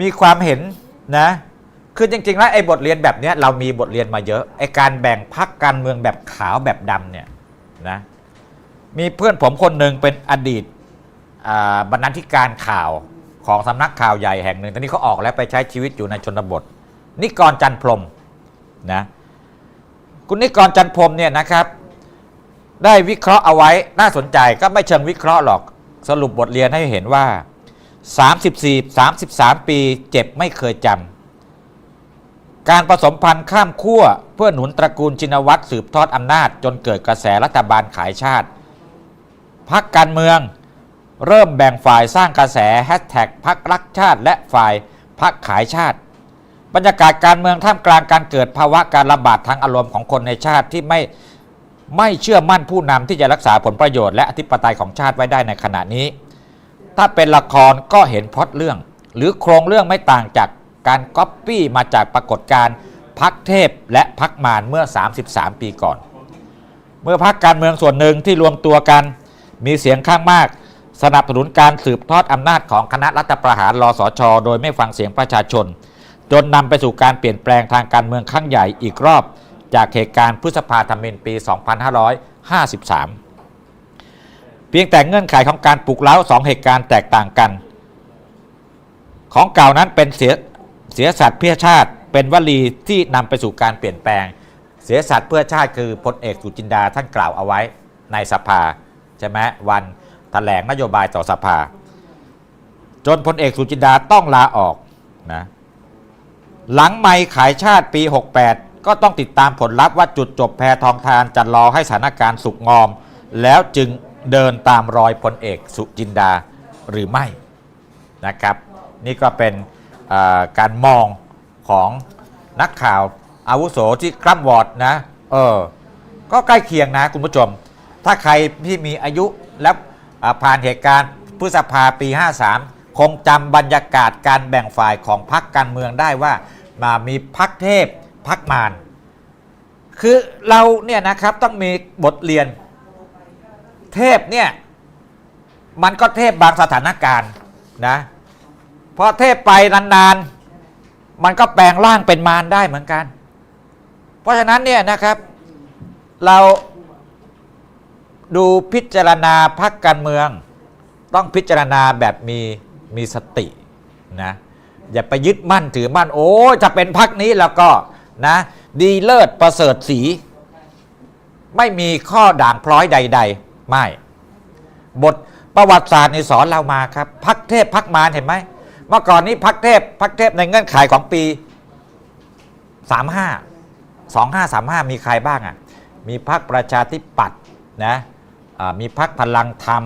มีความเห็นนะคือจริงๆแล้วไอ้บทเรียนแบบเนี้ยเรามีบทเรียนมาเยอะไอ้การแบ่งพักการเมืองแบบขาวแบบดำเนี่ยนะมีเพื่อนผมคนหนึ่งเป็นอดีตบรรณาธิการข่าวของสำนักข่าวใหญ่แห่งหนึ่งตอนนี้เขาออกแล้วไปใช้ชีวิตอยู่ในชนบท นิกรจันพรหมนะคุณนิกรจันพรหมเนี่ยนะครับ ได้วิเคราะห์เอาไว้น่าสนใจก็ไม่เชิงวิเคราะห์หรอกสรุปบทเรียนให้เห็นว่า 34 33 ปีเจ็บไม่เคยจำ การผสมพันธุ์ข้ามขั้วเพื่อหนุนตระกูลชินวัตรสืบทอดอำนาจ จนเกิดกระแสรัฐบาลขายชาติ พักการเมืองเริ่มแบ่งฝ่ายสร้างกระแสแฮชแท็กพักรักชาติและฝ่ายพักขายชาติ บรรยากาศการเมืองท่ามกลางการเกิดภาวะการระบาดทางอารมณ์ของคนในชาติที่ไม่ไม่เชื่อมั่นผู้นำที่จะรักษาผลประโยชน์และอธิปไตยของชาติไว้ได้ในขณะนี้ ถ้าเป็นละครก็เห็นพล็อตเรื่อง หรือโครงเรื่องไม่ต่างจากการก๊อปปี้มาจากปรากฏการณ์พักเทพและพักมารเมื่อ 33 ปีก่อน เมื่อพักการเมืองส่วนหนึ่งที่รวมตัวกัน มีเสียงข้างมาก สนับสนุนการสืบทอดอำนาจของคณะรัฐประหารรอสชโดยไม่ฟังเสียงประชาชน จนนำไปสู่การเปลี่ยนแปลงทางการเมืองครั้งใหญ่อีกรอบ จากเหตุการณ์พฤษภาธมินปี 2553 พียงแต่เงื่อนไขของการปลุกเล้าสองเหตุการณ์แตกต่างกัน ของเก่านั้นเป็นเสียเสียสัตว์เพื่อชาติเป็นวลีที่นำไปสู่การเปลี่ยนแปลง เสียสัตว์เพื่อชาติคือพลเอกสุจินดาท่านกล่าวเอาไว้ในสภาใช่ไหมวันแถลงนโยบายต่อสภา จนพลเอกสุจินดาต้องลาออกนะหลังไม่ขายชาติปี 68 ก็ต้องติดตามผลลัพธ์ว่าจุดจบแพทองทานจะรอให้สถานการณ์สุกงอม แล้วจึง เดินตามรอยพลเอกสุจินดาหรือไม่นะครับ นี่ก็เป็นการมองของนักข่าวอาวุโสที่คร่ำวอดนะ เออ ก็ใกล้เคียงนะคุณผู้ชม ถ้าใครที่มีอายุและผ่านเหตุการณ์พฤษภาปี 53 คงจำบรรยากาศการแบ่งฝ่ายของพรรคการเมืองได้ว่ามามีพรรคเทพพรรคมาร คือเราเนี่ยนะครับต้องมีบทเรียน เทพเนี่ยมันก็เทพบางสถานการณ์นะพอเทพไปนานๆ มันก็แปลงร่างเป็นมารได้เหมือนกัน เพราะฉะนั้นเนี่ยนะครับเราดูพิจารณาพักการเมือง ต้องพิจารณาแบบมีมีสตินะอย่าไปยึดมั่นถือมั่น โอ้จะเป็นพักนี้แล้วก็นะดีเลิศประเสริฐสี ไม่มีข้อด่างพร้อยใด ๆ ไม่ บทประวัติศาสตร์ในสอนเรามาครับพักเทพพักมารเห็นไหมเมื่อก่อนนี้พักเทพพักเทพในเงื่อนไขของปี 35 2535 มีใครบ้างอะมีพักประชาธิปัตย์นะมีพักพลังธรรม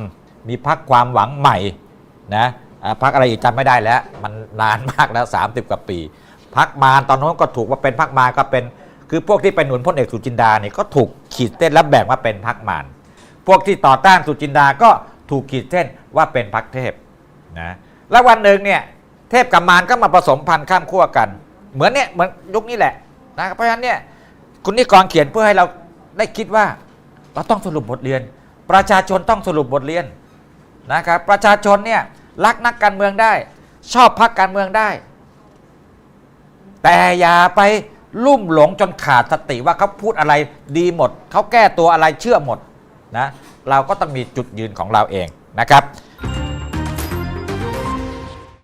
มีพักความหวังใหม่นะพักอะไรอีกจำไม่ได้แล้ว มันนานมากแล้ว 30 กว่าปีพักมารตอนโน้นก็ถูกว่าเป็นพักมารก็เป็น คือพวกที่ไปหนุนพลเอกสุจินดาเนี่ยก็ถูกขีดเส้นและแบ่งว่าเป็นพักมาร พวกที่ต่อต้านสุจินดาก็ถูกขีดเส้นว่าเป็นพักเทพนะแล้ววันหนึ่งเนี่ยเทพกับมารก็มาผสมพันธุ์ข้ามขั้วกัน เหมือนเนี่ยเหมือนยุคนี้แหละนะเพราะฉะนั้นเนี่ยคุณนิกรเขียนเพื่อให้เราได้คิดว่าเราต้องสรุปบทเรียน ประชาชนต้องสรุปบทเรียนนะครับประชาชนเนี่ยรักนักการเมืองได้ ชอบพักการเมืองได้ แต่อย่าไปลุ่มหลงจนขาดสติว่าเขาพูดอะไรดีหมด เขาแก้ตัวอะไรเชื่อหมด นะเราก็ต้องมีจุดยืนของเราเองนะครับ